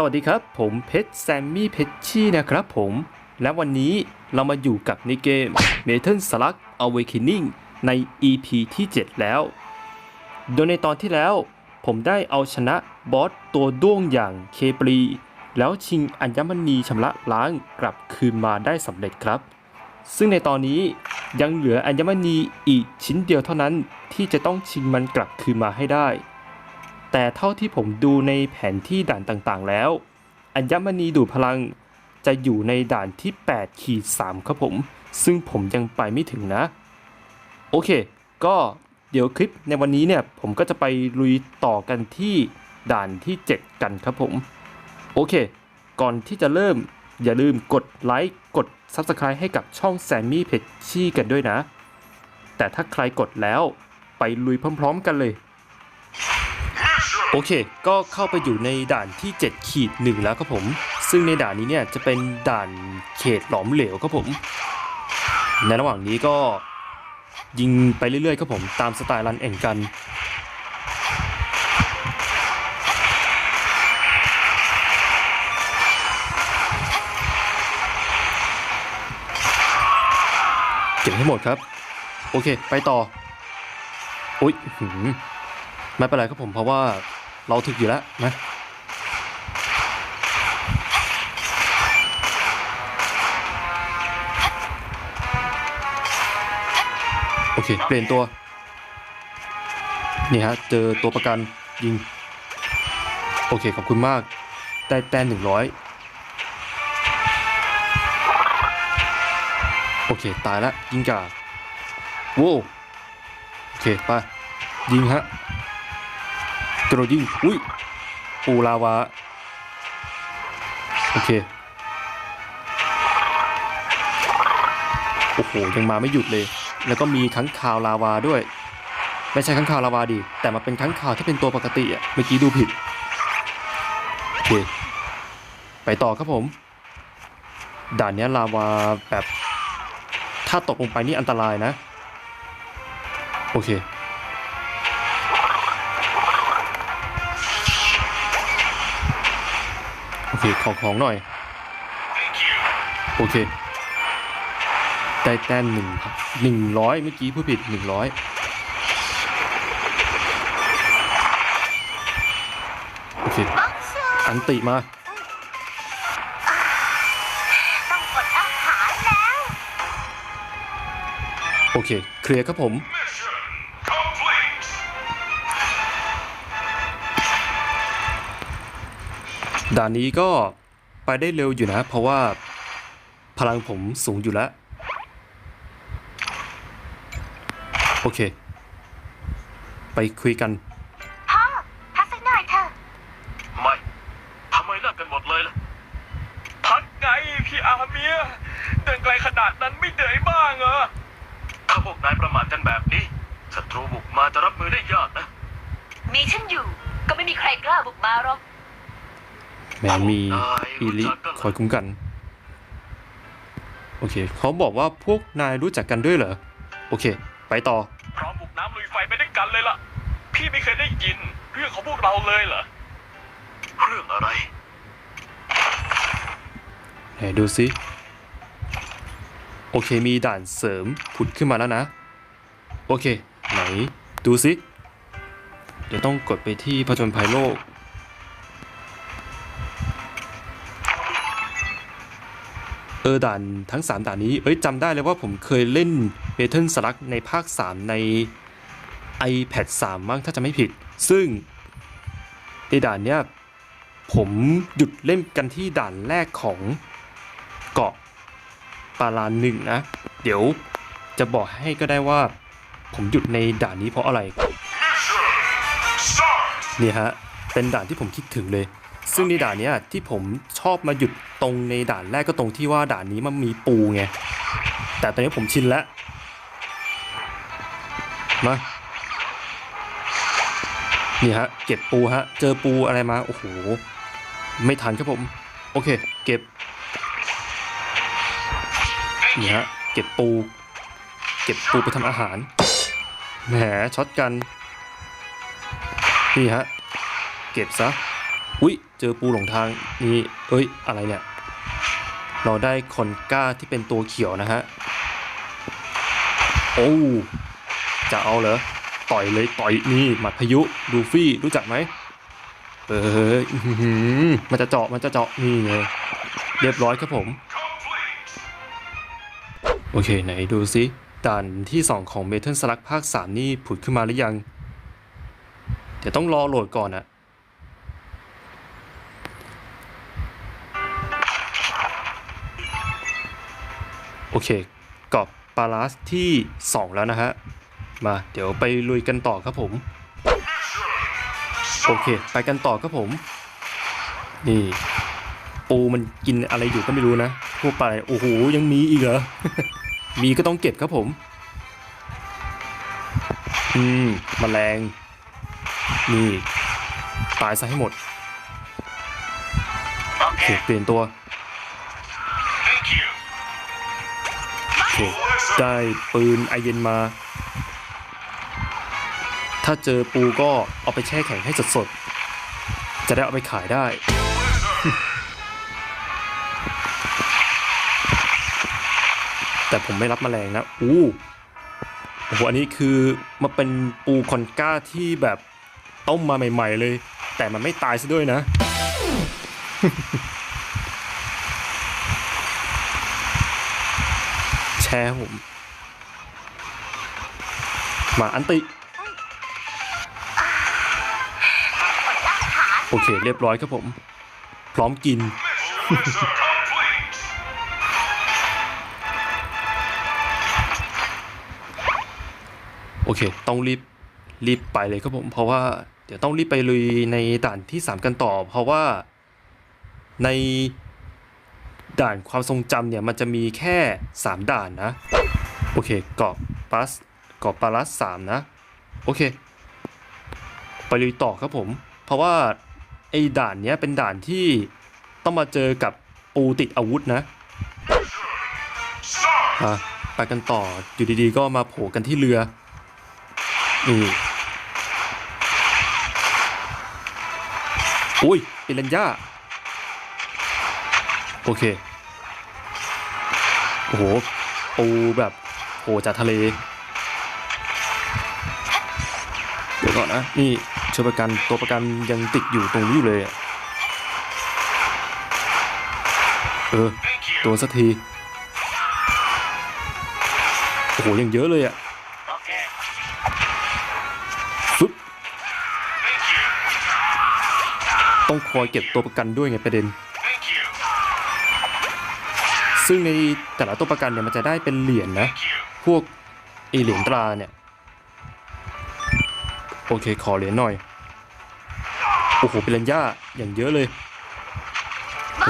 สวัสดีครับ ผมเพชรแซมมี่เพชรชี่นะครับผม และวันนี้เรามาอยู่กับในเกม m e t a l Slug Awakening ใน EP ที่ 7 แล้ว โดยในตอนที่แล้ว ผมได้เอาชนะบอสตัวด้วงอย่างเคปรี แล้วชิงอัญมณีชำระล้างกลับคืนมาได้สำเร็จครับ ซึ่งในตอนนี้ยังเหลืออัญมณีอีกชิ้นเดียวเท่านั้นที่จะต้องชิงมันกลับคืนมาให้ได้ แต่เท่าที่ผมดูในแผนที่ด่านต่างๆ แล้ว อัญมณีดูดพลังจะอยู่ในด่านที่8ขีด3ครับผม ซึ่งผมยังไปไม่ถึงนะ โอเค ก็เดี๋ยวคลิปในวันนี้เนี่ย ผมก็จะไปลุยต่อกันที่ด่านที่ 7 กันครับผม โอเค ก่อนที่จะเริ่มอย่าลืมกดไลค์กด Subscribe ให้กับช่องแซมมี่เพชชี่กันด้วยนะ แต่ถ้าใครกดแล้วไปลุยพร้อม ๆ กันเลย โอเค ก็เข้าไปอยู่ในด่านที่7ขีดหนึ่งแล้วครับผม ซึ่งในด่านนี้เนี่ยจะเป็นด่านเขตหลอมเหลวครับผม ในระหว่างนี้ก็ยิงไปเรื่อยๆครับผมตามสไตล์รันแอ่งกัน เก็บให้หมดครับ โอเค ไปต่อ อุ๊ยไม่เป็นไรครับผมเพราะว่า เราถึกอยู่แล้วนะโอเค เปลี่ยนตัว นี่ฮะ เจอตัวประกันยิง โอเค ขอบคุณมากได้แต้มหนึ่งร้อยโอเค ตายแล้วยิงกาโว้โอเค ไป ยิงฮะ กระโดดยิงอุ้ยปูลาวาโอเคโอ้โหยังมาไม่หยุดเลย แล้วก็มีค้างคาวลาวาด้วย ไม่ใช่ค้างคาวลาวาดิแต่มันเป็นค้างคาวที่เป็นตัวปกติอะเมื่อกี้ดูผิดโอเคไปต่อครับผม ด่านนี้ลาวาแบบถ้าตกลงไปนี่อันตรายนะ โอเค เคขอของหน่อย โอเค ได้แต้มหนึ่งหนึ่งร้อยเมื่อกี้ผู้ผิดหนึ่งร้อยโอเค อันติมาต้องกดอาหารแล้วโอเค เคลียร์ครับผม ด่านนี้ก็ไปได้เร็วอยู่นะ เพราะว่าพลังผมสูงอยู่แล้ว โอเค ไปคุยกัน พ่อ พักสักหน่อยเถอะ ไม่ ทำไมเลิกกันหมดเลยล่ะ พักไงพี่อาเมีย เดินไกลขนาดนั้นไม่เหนื่อยบ้างเหรอ ถ้าพวกนายประมาทกันแบบนี้ ศัตรูบุกมาจะรับมือได้ยากนะ มีฉันอยู่ ก็ไม่มีใครกล้าบุกมาหรอก แหมมีอีลิคอยคุ้มกัน โอเค เขาบอกว่าพวกนายรู้จักกันด้วยเหรอ โอเค ไปต่อ พร้อมบุกน้ำลุยไฟไปด้วยกันเลยล่ะ พี่ไม่เคยได้ยิน เรื่องของพวกเราเลยเหรอ เรื่องอะไรไหนดูซิ โอเคมีด่านเสริมผุดขึ้นมาแล้วนะ โอเค ไหนดูซิ เดี๋ยวต้องกดไปที่ผจญภัยโลก ออด่านทั้ง 3 ด่านนี้ เอ้ยจำได้เลยว่าผมเคยเล่นเบเทิลสลักในภาค 3 ใน iPad 3 มั้งถ้าจะไม่ผิด ซึ่งในด่านเนี้ยผมหยุดเล่นกันที่ด่านแรกของเกาะปาลานหนึ่งนะ เดี๋ยวจะบอกให้ก็ได้ว่าผมหยุดในด่านนี้เพราะอะไร นี่ฮะ เป็นด่านที่ผมคิดถึงเลย ซึ่งในด่านนี้ที่ผมชอบมาหยุดตรงในด่านแรกก็ตรงที่ว่าด่านนี้มันมีปูไง แต่ตอนนี้ผมชินแล้ว มา นี่ฮะ เก็บปูฮะ เจอปูอะไรมา โอ้โห ไม่ทันครับผม โอเค เก็บ นี่ฮะ เก็บปู เก็บปูไปทำอาหาร แหมช็อตกัน นี่ฮะ เก็บซะ อุ้ยเจอปูหลงทางนี่เอ้ยอะไรเนี่ย เราได้คอนก้าที่เป็นตัวเขียวนะฮะ โอ้ จะเอาเหรอ ต่อยเลยต่อยนี่หมัดพายุดูฟี่รู้จักไหมเออมันจะเจาะมันจะเจาะนี่ไงเรียบร้อยครับผม โอเค ไหนดูซิด่านที่ 2 ของ Metal Slug ภาค 3 นี่ผุดขึ้นมาหรือยัง เดี๋ยวต้องรอโหลดก่อนอะ อเคกรอบปาลัสที่ 2 แล้วนะฮะ มาเดี๋ยวไปลุยกันต่อครับผม โอเค ไปกันต่อครับผม นี่ ปูมันกินอะไรอยู่ก็ไม่รู้นะทั่วไปโอ้โหยังมีอีกเหรอ มีก็ต้องเก็บครับผม อืมมแมลง นี่ ตายซะให้หมด โอเค เปลี่ยนตัว ได้ปืนไอเย็นมา ถ้าเจอปูก็เอาไปแช่แข็งให้สดๆ จะได้เอาไปขายได้ แต่ผมไม่รับแมลงนะ อู้โอ้โหอันนี้คือมาเป็นปูคอนก้าที่แบบต้มมาใหม่ ๆ เลย แต่มันไม่ตายซะด้วยนะ แชร์ผม มาอันติ โอเค เรียบร้อยครับผม พร้อมกิน โอเค ต้องรีบ รีบไปเลยครับผม เพราะว่า เดี๋ยวต้องรีบไปลุยในด่านที่ 3 กันต่อ เพราะว่าใน ด่านความทรงจำเนี่ยมันจะมีแค่ 3 ด่านนะ โอเคเกาะปัสเกาะปาลัสสามนะ โอเค ไปลุยต่อครับผม เพราะว่าไอ้ด่านเนี้ยเป็นด่านที่ต้องมาเจอกับปูติดอาวุธนะอะไปกันต่ออยู่ดีๆก็มาโผล่กันที่เรือนี่อุ้ยปิรันย่า โอเค โอ้โห ปูแบบโผล่จากทะเล เดี๋ยวก่อนนะ นี่เชือประกันตัวประกันยังติดอยู่ตรงนี้อยู่เลยอะเออตัวสักที โอ้โห ยังเยอะเลยอะฟึบต้องคอยเก็บตัวประกันด้วยไงประเด็น ซึ่งในแต่ละตัวประกันเนี่ยมันจะได้เป็นเหรียญนะพวกไอเหรียญตราเนี่ยโอเคขอเหรียญหน่อยโอ้โหเป็นเรนย่าอย่างเยอะเลย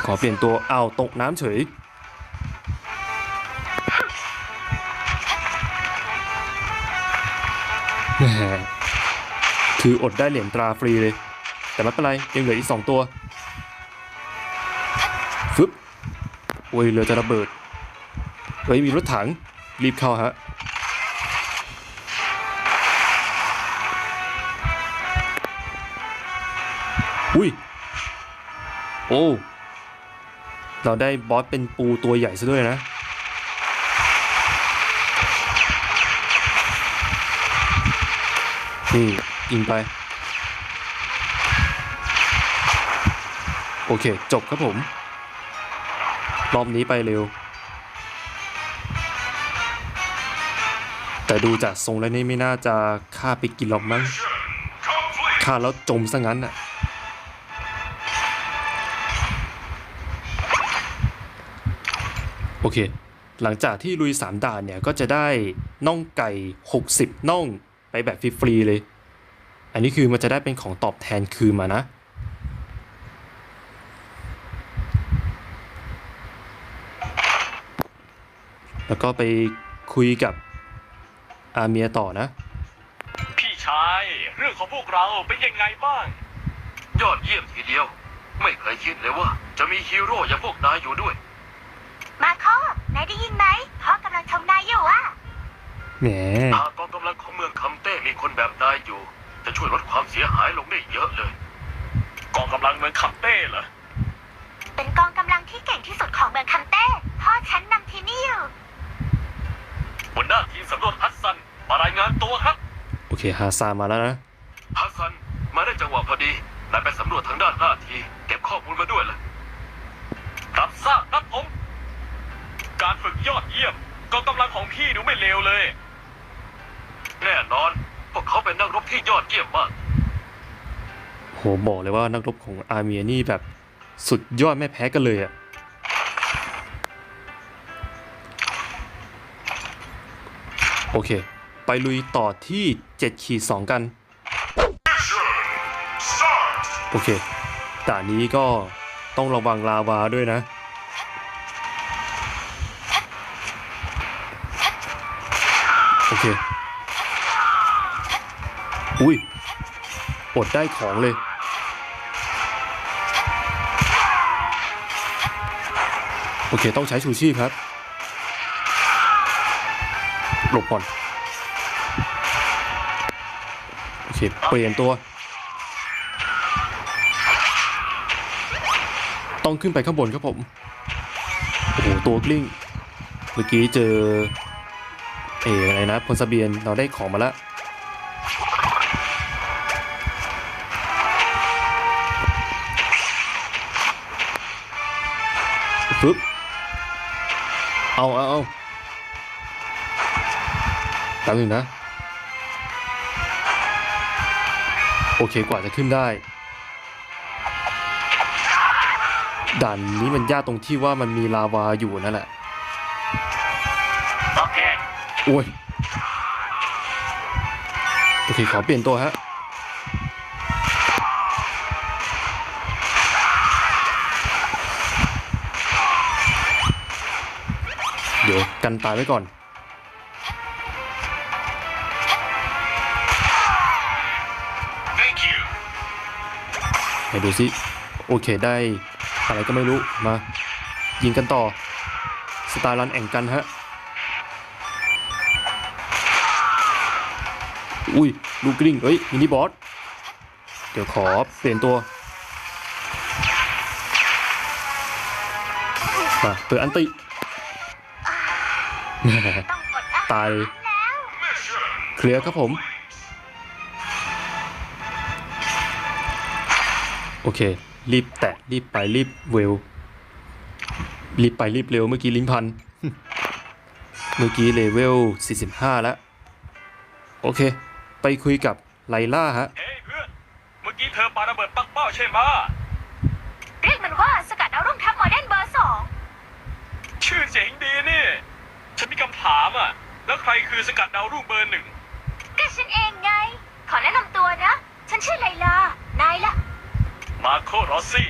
ขอเปลี่ยนตัวอ้าวตกน้ำเฉยคืออดได้เหรียญตราฟรีเลย แต่ไม่เป็นไรยังเหลืออีกสองตัว โอ้ยเรือจะระเบิดเฮ้ยมีรถถังรีบเข้าฮะอุ้ยโอ้เราได้บอสเป็นปูตัวใหญ่ซะด้วยนะนี่ยิงไป โอเค จบครับผม รอบนี้ไปเร็ว แต่ดูจากทรงแล้วนี่ไม่น่าจะฆ่าไปกินหรอกมั้งฆ่าแล้วจมซะงั้นอะโอเค หลังจากที่ลุย 3 ด่านเนี่ย ก็จะได้น่องไก่ 60 น่องไปแบบฟรีๆเลย อันนี้คือมันจะได้เป็นของตอบแทนคืนมานะ แล้วก็ไปคุยกับอาเมียต่อนะ พี่ชาย เรื่องของพวกเราเป็นยังไงบ้าง ยอดเยี่ยมทีเดียว ไม่เคยคิดเลยว่า จะมีฮีโร่อย่างพวกนายอยู่ด้วย มาโคนายได้ยินไหมพ่อกำลังชมนายอยู่อะแหมหากกองกำลังของเมืองคำเต้มีคนแบบนายอยู่ จะช่วยลดความเสียหายลงได้เยอะเลย กององกำลังเมืองคัมเต้เหรอ เป็นกองกำลังที่เก่งที่สุดของเมืองคัมเต้ พ่อฉันนำที่นี่อยู่ หัวหน้าทีมสำรวจฮัสซัน มารายงานตัวครับ โอเคฮาซานมาแล้วนะ ฮัสซัน มาได้จังหวะพอดีนายไปสำรวจทางด้านหน้าที เก็บข้อมูลมาด้วยล่ะรับทราบครับผม การฝึกยอดเยี่ยมกองกำลังของพี่ดูไม่เลวเลย แน่นอน พวกเขาเป็นนักรบที่ยอดเยี่ยมมาก โหบอกเลยว่านักรบของอาร์เมียนี่แบบสุดยอดไม่แพ้กันเลยอะ อเค ไปลุยต่อที่7ขีด2กัน โอเคด่านนี้ก็ต้องระวังลาวาด้วยนะ โอเค อุ้ยอดได้ของเลยโอเค ต้องใช้ชูชีพครับ หลบก่อนโอเคเปลี่ยนตัว ต้องขึ้นไปข้างบนครับผมโอ้โหตัวกลิ้ง เมื่อกี้เจอ เอ๋อะไรนะพลสเบียนเราได้ของมาแล้วปึ๊บเอาเอาเอา แป๊บหนึงนะ โอเคกว่าจะขึ้นได้ ด่านนี้มันยากตรงที่ว่ามันมีลาวาอยู่นั่นแหละโอเคโอ้ยโอเคขอเปลี่ยนตัวฮะเดี๋ยวกันตายไว้ก่อน ไหนดูสิโอเคได้อะไรก็ไม่รู้มา ยิงกันต่อสไตล์รันแอ่งกันฮะอุ้ยลูกกลิ้งเอ้ยมินิบอสเดี๋ยวขอเปลี่ยนตัวมาเปิดอันติแหม่ต้องอดอาหารตายแล้วเคลียร์ครับผม โอเค รีบแตะ รีบไป รีบเวล รีบไป รีบเร็ว เมื่อกี้ลิ้นพัน เมื่อกี้เลเวล 45 แล้ว โอเค ไปคุยกับไลล่าฮะ เฮ้ยเพื่อน เมื่อกี้เธอปาระเบิดปักเป้าใช่ไหมะเรียกมันว่าสกัดเอารุ่งทัพโมเดร์นเบอร์สองชื่อเจ๋งดีนี่ ฉันมีคำถามอะ แล้วใครคือสกัดดาวรุ่งเบอร์หนึ่งก็ฉันเองไง ขอแนะนำตัวนะ ฉันชื่อไลลา นายล่ะ มาโครอสซี่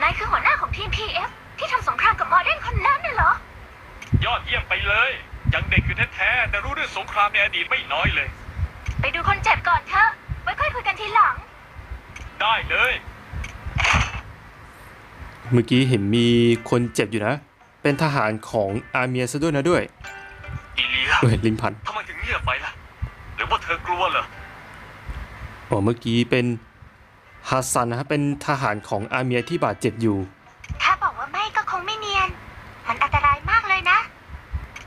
นายคือหัวหน้าของทีม PF ที่ทำสงครามกับโมเดร์นคนนั้นน่ะเหรอ ยอดเยี่ยมไปเลย ยังเด็กอยู่แท้ๆแต่รู้เรื่องสงครามในอดีตไม่น้อยเลย ไปดูคนเจ็บก่อนเถอะ ไว้ค่อยคุยกันทีหลัง ได้เลย เมื่อกี้เห็นมีคนเจ็บอยู่นะ เป็นทหารของอาร์เมียซะด้วยนะด้วยอีเลียเอ้ยลิ้นพันทำไมถึงเงียบไปล่ะ หรือว่าเธอกลัวเหรอ อ๋อเมื่อกี้เป็น ฮัสซันนะฮะเป็นทหารของอาร์เมียที่บาดเจ็บอยู่ ถ้าบอกว่าไม่ก็คงไม่เนียน มันอันตรายมากเลยนะ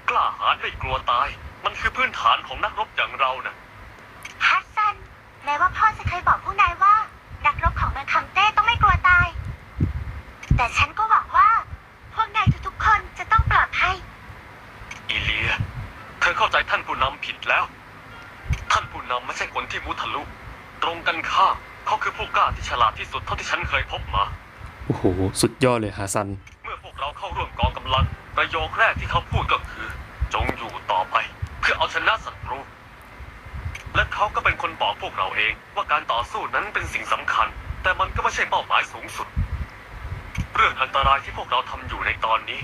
กล้าหาญไม่กลัวตาย มันคือพื้นฐานของนักรบอย่างเรานะฮัสซัน แม้ว่าพ่อจะเคยบอกพวกนายว่า นักรบของเมืองคัมเต้ต้องไม่กลัวตาย แต่ฉันก็หวังว่า พวกนายทุกๆคนจะต้องปลอดภัย อีเลีย เธอเข้าใจท่านผู้นำผิดแล้ว ท่านผู้นำไม่ใช่คนที่มุทะลุ ตรงกันข้าม เขาคือผู้กล้าที่ฉลาดที่สุดเท่าที่ฉันเคยพบมา โอ้โห สุดยอดเลยฮัสซัน เมื่อพวกเราเข้าร่วมกองกำลัง ประโยคแรกที่เขาพูดก็คือ จงอยู่ต่อไป เพื่อเอาชนะศัตรู และเขาก็เป็นคนบอกพวกเราเอง ว่าการต่อสู้นั้นเป็นสิ่งสำคัญ แต่มันก็ไม่ใช่เป้าหมายสูงสุด เรื่องอันตรายที่พวกเราทำอยู่ในตอนนี้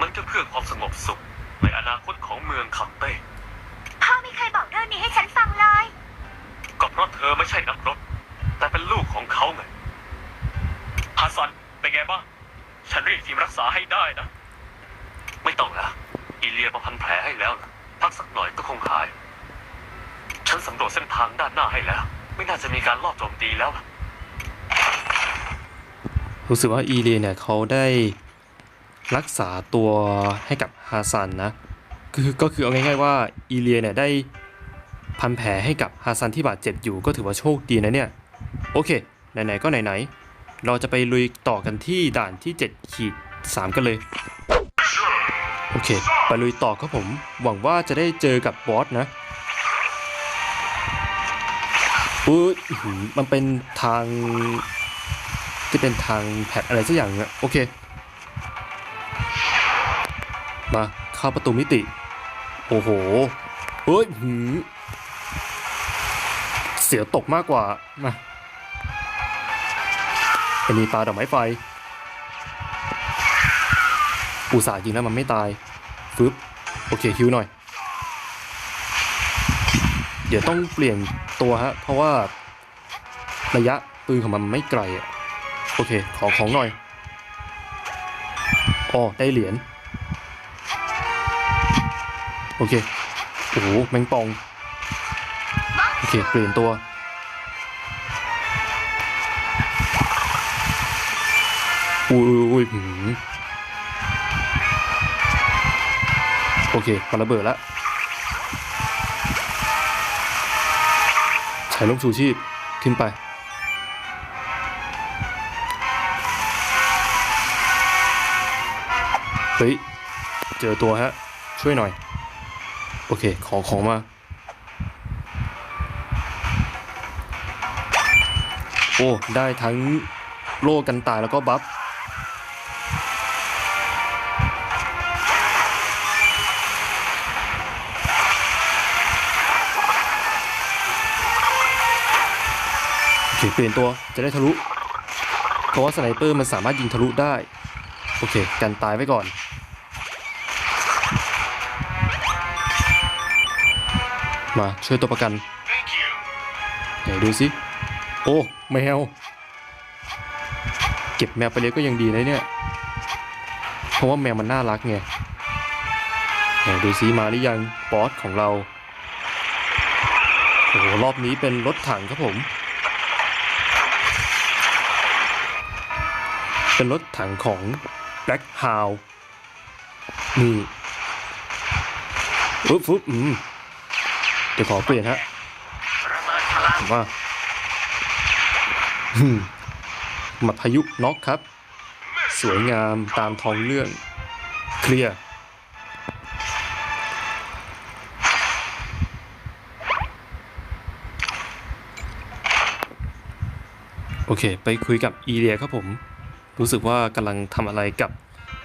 มันก็เพื่อความสงบสุข ในอนาคตของเมืองคัมเต้พ่อไม่เคยบอกเรื่องนี้ให้ฉันฟังเลย ก็เพราะเธอไม่ใช่นักรบ แต่เป็นลูกของเขาไงฮัสซัน เป็น ไงบ้าง ฉันเรียกทีมรักษาให้ได้นะ ไม่ต้องแล้วอีเลียมาพันแผลให้แล้วนะพักสักหน่อยก็คงหาย ฉันสำรวจเส้นทางด้านหน้าให้แล้ว ไม่น่าจะมีการลอบโจมตีแล้วล่ะรู้สึกว่าอีเลียเนี่ยเขาได้รักษาตัวให้กับฮาซันนะ คือก็คือเอาง่ายๆว่าอีเลียเนี่ยได้พันแผลให้กับฮาซันที่บาดเจ็บอยู่ก็ถือว่าโชคดีนะเนี่ย โอเค ไหนๆ ก็ไหนๆ เราจะไปลุยต่อกันที่ด่านที่7ขีด3กันเลย โอเค ไปลุยต่อครับผม หวังว่าจะได้เจอกับบอสนะอุ้ยมันเป็นทางที่เป็นทางแพทอะไรสักอย่างเนี่ยโอเค มาเข้าประตูมิติ โอ้โหเฮ้ยหืมเสียวตกมากกว่ามา อันนี้ปลาดอกไม้ไฟอุตส่าห์ยิงแล้วมันไม่ตายฟึบโอเคฮิวหน่อย เดี๋ยวต้องเปลี่ยนตัวฮะ เพราะว่าระยะปืนของมันไม่ไกลอะโอเค ขอของหน่อยอ๋อได้เหรียญ โอเค โอ้โห แมงปอง โอเค เปลี่ยนตัว อุ้ยอุ้ยโอเคมันระเบิดแล้วใช้ลมชูชีพขึ้นไป เฮ้ย เจอตัวฮะ ช่วยหน่อย โอเค ขอของมาโอ้ ได้ทั้งโล่กันตายแล้วก็บัฟ เปลี่ยนตัวจะได้ทะลุ เพราะว่าสไนเปอร์มันสามารถยิงทะลุได้ โอเค กันตายไว้ก่อน มาช่วยตัวประกัน thank you ไหนดูสิ โอ้แมว เก็บแมวไปเลยก็ยังดีนะเนี่ย เพราะว่าแมวมันน่ารักไงไหนดูสิมาหรือยัง บอสของเรา โอ้รอบนี้เป็นรถถังครับผม เป็นรถถังของ Black h o u n d นี่ฟึบฟึบอืมเดี๋ยวขอเปลี่ยนฮะว่าอืมหมัดพายุน็อกครับ สวยงามตามท้องเรื่อง เคลียร์โอเค ไปคุยกับอีเลียครับผม รู้สึกว่ากำลังทำอะไรกับ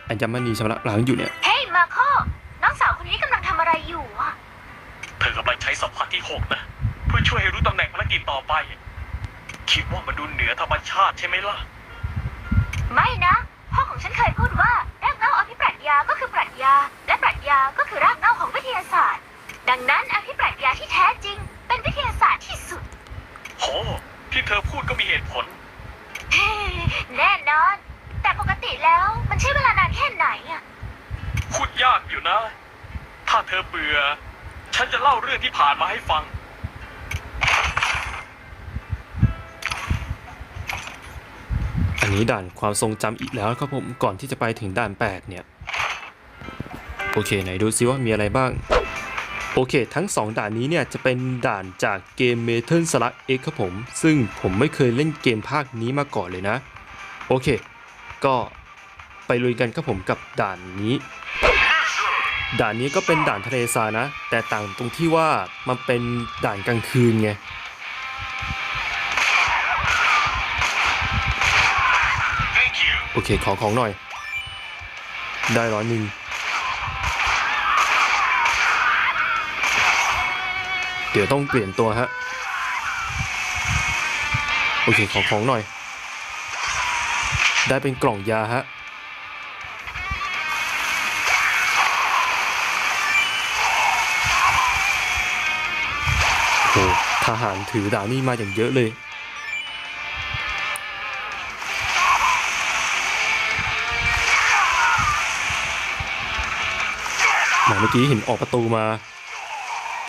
อัญมณีชำระล้างอยู่เนี่ย เฮ้ยมาโคน้องสาวคนนี้กำลังทำอะไรอยู่อะเธอกำลังใช้สัมผัสที่หกนะ เพื่อช่วยให้รู้ตำแหน่งภารกิจต่อไป คิดว่ามันดูเหนือธรรมชาติใช่ไหมล่ะ ไม่นะพ่อของฉันเคยพูดว่ารากเหง้าอภิปรัชญาก็คือปรัชญา และปรัชญาก็คือรากเหง้าของวิทยาศาสตร์ ดังนั้นอภิปรัชญาที่แท้จริง เป็นวิทยาศาสตร์ที่สุด โห ที่เธอพูดก็มีเหตุผล แน่นอน แต่ปกติแล้วมันใช้เวลานานแค่ไหนอะพูดยากอยู่นะ ถ้าเธอเบื่อ ฉันจะเล่าเรื่องที่ผ่านมาให้ฟัง อันนี้ด่านความทรงจำอีกแล้วครับผมก่อนที่จะไปถึงด่าน 8 เนี่ย โอเค ไหนดูซิว่ามีอะไรบ้าง โอเค ทั้ง 2 ด่านนี้เนี่ยจะเป็นด่านจากเกม m e t a l Slug X ครับผม ซึ่งผมไม่เคยเล่นเกมภาคนี้มาก่อนเลยนะ โอเค ก็ไปลุยกันครับผมกับด่านนี้ ด่านนี้ก็เป็นด่านทะเลทรายนะ แต่ต่างตรงที่ว่ามันเป็นด่านกลางคืนไงโอเคขอของหน่อย ได้ร้อยหนึ่ง เดี๋ยวต้องเปลี่ยนตัวฮะ โอเคขอของหน่อย ได้เป็นกล่องยาฮะโอ้ทหารถือดาบนี่มาอย่างเยอะเลยแหมเมื่อกี้เห็นออกประตูมา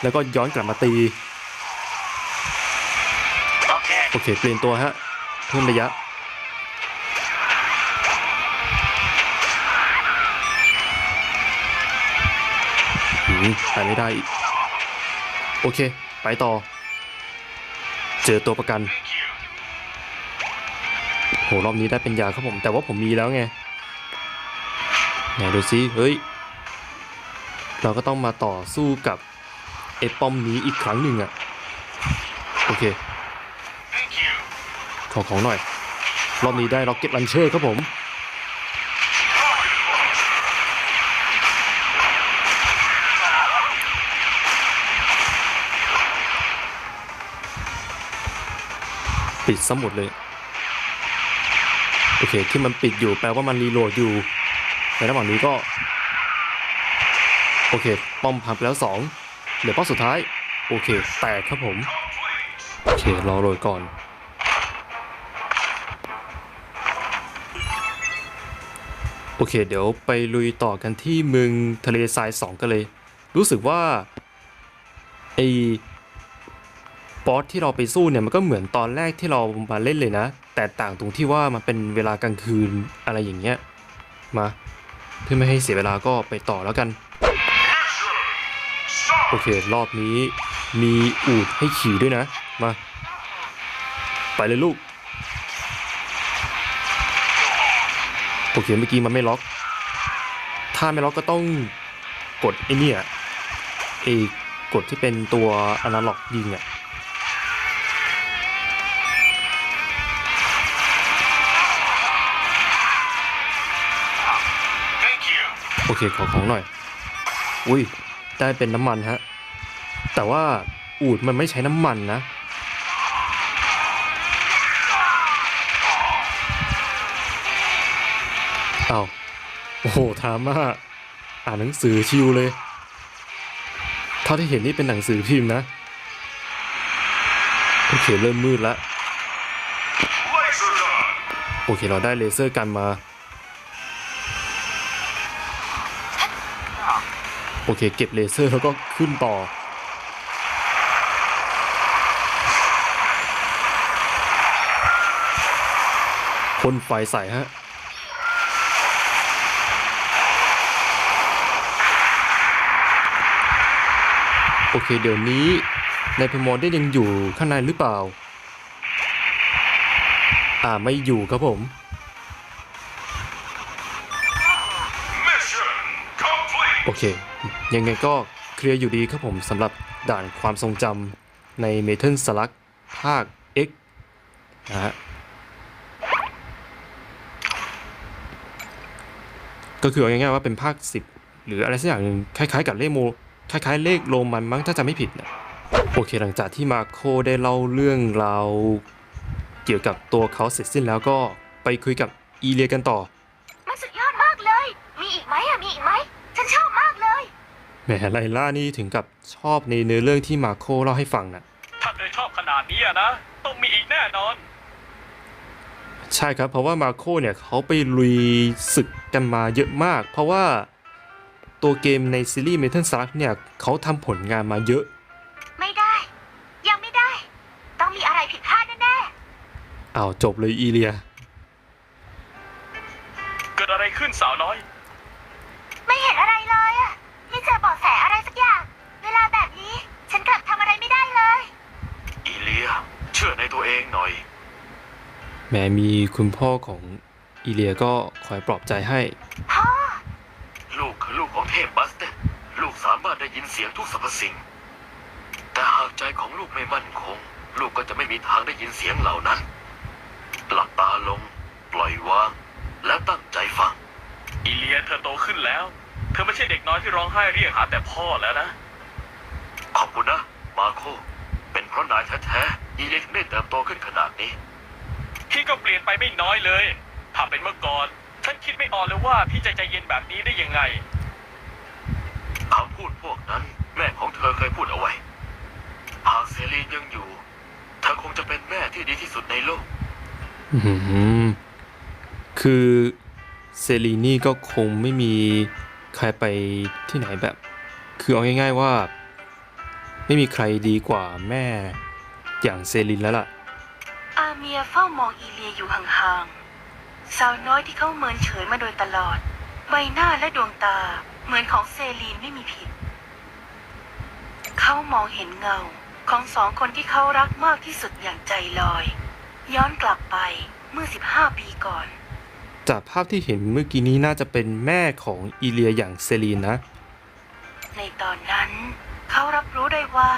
แล้วก็ย้อนกลับมาตี โอเค เปลี่ยนตัวฮะ เพิ่มระยะอืมไปไม่ได้ โอเค ไปต่อ เจอตัวประกัน โห รอบนี้ได้เป็นยาครับผม แต่ว่าผมมีแล้วไง ไหนดูซิ เฮ้ย เราก็ต้องมาต่อสู้กับ ไอ้ป้อมนี้อีกครั้งหนึ่งอะโอเค ขอของหน่อย รอบนี้ได้ร็อกเก็ตลันเชอร์ครับผมปิดสมุดเลย โอเค ที่มันปิดอยู่แปลว่ามันรีโหลดอยู่ในระหว่างนี้ก็ โอเค ป้อมพังไปแล้วสอง เหลือป้อสุดท้าย โอเค แตกครับผม โอเค รอโหลดก่อน โอเค เดี๋ยวไปลุยต่อกันที่เมืองทะเลทรายสองกันเลย รู้สึกว่า ไอ้บอสที่เราไปสู้เนี่ย มันก็เหมือนตอนแรกที่เรามาเล่นเลยนะ แต่ต่างตรงที่ว่ามันเป็นเวลากลางคืนอะไรอย่างเงี้ย มา เพื่อไม่ให้เสียเวลาก็ไปต่อแล้วกัน โอเค รอบนี้มีอูดให้ขี่ด้วยนะ มา ไปเลยลูก โอเค เมื่อกี้มันไม่ล็อก ถ้าไม่ล็อกก็ต้องกดไอ้เนี่ยไอ้กดที่เป็นตัวอนาล็อกยิงอะ่ะโอเค ขอของหน่อย อุ้ย ได้เป็นน้ำมันฮะ แต่ว่าอูดมันไม่ใช้น้ำมันนะ เอาโอ้โห ทามาอ่านหนังสือชิวเลย เท่าที่เห็นนี่เป็นหนังสือพิมพ์นะ โอเค เริ่มมืดแล้วโอเค เราได้เลเซอร์กันมา อเค เก็บเลเซอร์แล้วก็ขึ้นต่อพ่นไฟใส่ฮะโอเค เดี๋ยวนี้ในพมอได้ยังอยู่ข้างในหรือเปล่า อ่าไม่อยู่ครับผมโอเค ยังไงก็เคลียร์อยู่ดีครับผมสำหรับด่านความทรงจำใน m e t a l Slug ภาค X นะฮะก็คือเอาง่ายๆว่าเป็นภาค 10 หรืออะไรสักอย่างหนึ่งคล้ายๆ กับเลขโม คล้ายๆ เลขโรมันมั้งถ้าจะไม่ผิดนะโอเคหลังจากที่มาโคได้เล่าเรื่องราวเกี่ยวกับตัวเขาเสร็จสิ้นแล้วก็ไปคุยกับอีเลียกันต่อ แหมไลล่านี่ถึงกับชอบในเนื้อเรื่องที่มาโคเล่าให้ฟังน่ะถ้าเธอชอบขนาดนี้อะนะ ต้องมีอีกแน่นอน ใช่ครับ เพราะว่ามาโคเนี่ยเขาไปลุยศึกกันมาเยอะมาก เพราะว่าตัวเกมในซีรีส์ Metal Slug เนี่ยเขาทำผลงานมาเยอะ ไม่ได้ ยังไม่ได้ ต้องมีอะไรผิดพลาดแน่อ้าวจบเลยอีเลียเกิดอะไรขึ้นสาวน้อย ตัวเองหน่อย แม้มีคุณพ่อของอีเลียก็คอยปลอบใจให้พ่อลูกคือลูกของเทพบัสเตนลูกสามารถได้ยินเสียงทุกสรรพสิ่ง แต่หากใจของลูกไม่มั่นคง ลูกก็จะไม่มีทางได้ยินเสียงเหล่านั้น หลับตาลง ปล่อยวาง แล้วตั้งใจฟัง อีเลียเธอโตขึ้นแล้ว เธอไม่ใช่เด็กน้อยที่ร้องไห้เรียกหาแต่พ่อแล้วนะ ขอบคุณนะ มาโค เป็นเพราะนายแท้ๆ อีเลียถึงได้เติบโตขึ้นขนาดนี้ พี่ก็เปลี่ยนไปไม่น้อยเลย ถ้าเป็นเมื่อก่อน ฉันคิดไม่ออกเลยว่าพี่จะใจเย็นแบบนี้ได้ยังไง คำพูดพวกนั้น แม่ของเธอเคยพูดเอาไว้ หากเซรีนยังอยู่ เธอคงจะเป็นแม่ที่ดีที่สุดในโลก อื้อหือคือเซรีนี่ก็คงไม่มีใครไปที่ไหนแบบ คือเอาง่ายๆว่า ไม่มีใครดีกว่าแม่ อย่างเซรินแล้วล่ะ อาเมียเฝ้ามองอีเลียอยู่ห่างๆ สาวน้อยที่เขาเมินเฉยมาโดยตลอด ใบหน้าและดวงตาเหมือนของเซลีนไม่มีผิด เขามองเห็นเงาของสองคนที่เขารักมากที่สุดอย่างใจลอย ย้อนกลับไปเมื่อ 15 ปีก่อน จากภาพที่เห็นเมื่อกี้นี้น่าจะเป็นแม่ของอีเลียอย่างเซรีนนะ ในตอนนั้น เขารับรู้ได้ว่า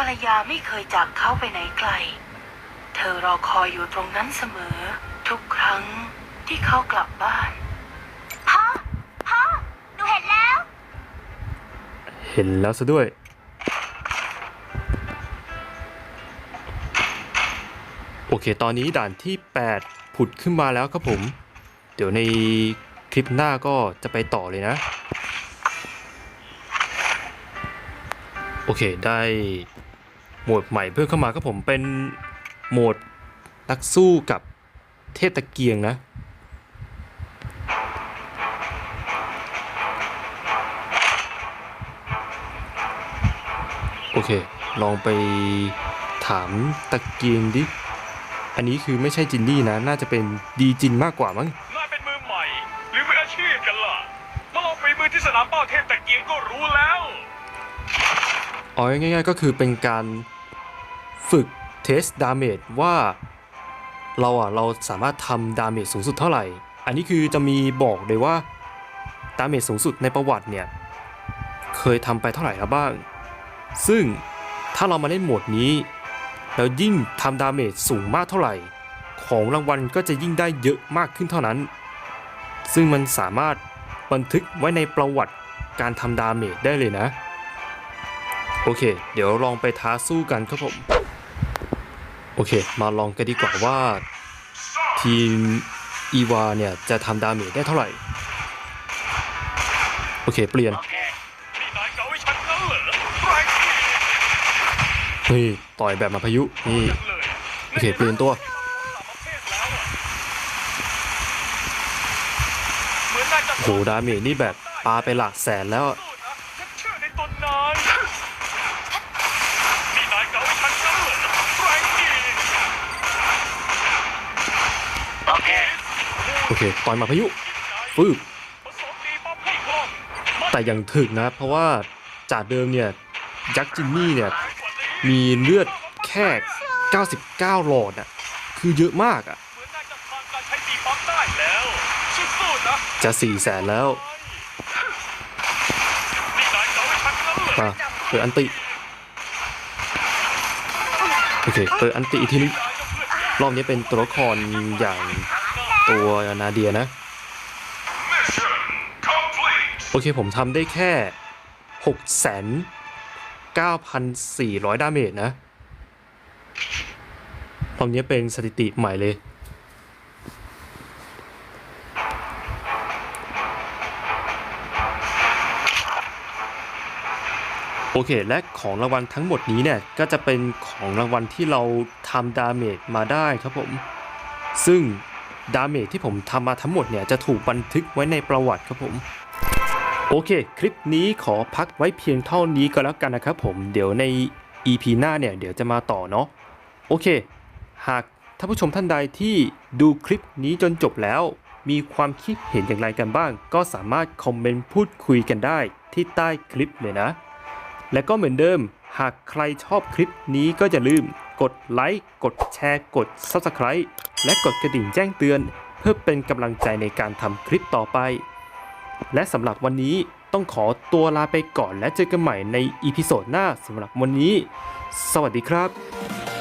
ภรรยาไม่เคยจากเขาไปไหนไกล เธอรอคอยอยู่ตรงนั้นเสมอ ทุกครั้งที่เขากลับบ้าน พ่อ พ่อ หนูเห็นแล้ว เห็นแล้วซะด้วย โอเค ตอนนี้ด่านที่ 8 ผุดขึ้นมาแล้วครับผม เดี๋ยวในคลิปหน้าก็จะไปต่อเลยนะ โอเค ได้ โหมดใหม่เพิ่มเข้ามาครับผมเป็นโหมดนักสู้กับเทพตะเกียงนะ โอเค ลองไปถามตะเกียงดิ อันนี้คือไม่ใช่จินนี่นะ น่าจะเป็นดีจินมากกว่ามั้งนายเป็นมือใหม่ หรือมืออาชีพกันล่ะมาลองฝีมือที่สนามเป้าเทพตะเกียงก็รู้แล้วเอาง่ายๆก็คือเป็นการ ฝึกเทสดาเมจว่าเราอะเราสามารถทำดาเมจสูงสุดเท่าไหร่ อันนี้คือจะมีบอกเลยว่าดาเมจสูงสุดในประวัติเนี่ยเคยทำไปเท่าไหร่แล้วบ้าง ซึ่งถ้าเรามาเล่นโหมดนี้ แล้วยิ่งทำดาเมจสูงมากเท่าไหร่ ของรางวัลก็จะยิ่งได้เยอะมากขึ้นเท่านั้น ซึ่งมันสามารถบันทึกไว้ในประวัติการทำดาเมจได้เลยนะ โอเค เดี๋ยวลองไปท้าสู้กันครับผม โอเค มาลองกันดีกว่าว่าทีมอีวาเนี่ย จะทำดาเมจได้เท่าไหร่ โอเค เปลี่ยนนี่ต่อยแบบมาพายุ นี่ โอเค เปลี่ยนตัว โห ดาเมจนี่แบบปาไปหลักแสนแล้วอะ สู้นะฉันเชื่อในตัวนายนี่นายเก่าให้ฉันงั้นเหรอแรงจริงโอเค โอ เคต่อยมาพายุฟืบผสมดีปั๊บให้คล่องแต่ยังถึกนะ เพราะว่าจากเดิมเนี่ยยักษ์จินนี่เนี่ยมีเลือดแค่ 99 หลอดอะคือเยอะมากอะจะทานการใช้ดีปั๊บได้แสนะจะ4แสนแล้วนี่นาเก่าให้ฉันงั้นเหรอมาเปิดอันติ โอเค เปิดอันติอีกทีนึงรอบนี้เป็นตัวละครอย่าง ตัวนาเดียนะ โอเคผมทำได้แค่6แสน9,400ดาเมจนะรอบนี้เป็นสถิติใหม่เลย โอเค และของรางวัลทั้งหมดนี้เนี่ย ก็จะเป็นของรางวัลที่เราทำดาเมจมาได้ครับผม ซึ่ง ดาเมจที่ผมทำมาทั้งหมดเนี่ยจะถูกบันทึกไว้ในประวัติครับผมโอเค คลิปนี้ขอพักไว้เพียงเท่านี้ก็แล้วกันนะครับผม เดี๋ยวใน EP หน้าเนี่ย เดี๋ยวจะมาต่อเนาะ โอเค หากท่านผู้ชมท่านใดที่ดูคลิปนี้จนจบแล้ว มีความคิดเห็นอย่างไรกันบ้าง ก็สามารถคอมเมนต์พูดคุยกันได้ที่ใต้คลิปเลยนะ และก็เหมือนเดิม หากใครชอบคลิปนี้ก็อย่าลืม กดไลค์ กดแชร์ กด Subscribe และกดกระดิ่งแจ้งเตือน เพื่อเป็นกำลังใจในการทำคลิปต่อไป และสำหรับวันนี้ต้องขอตัวลาไปก่อนและเจอกันใหม่ในอีพิโซดหน้าสำหรับวันนี้ สวัสดีครับ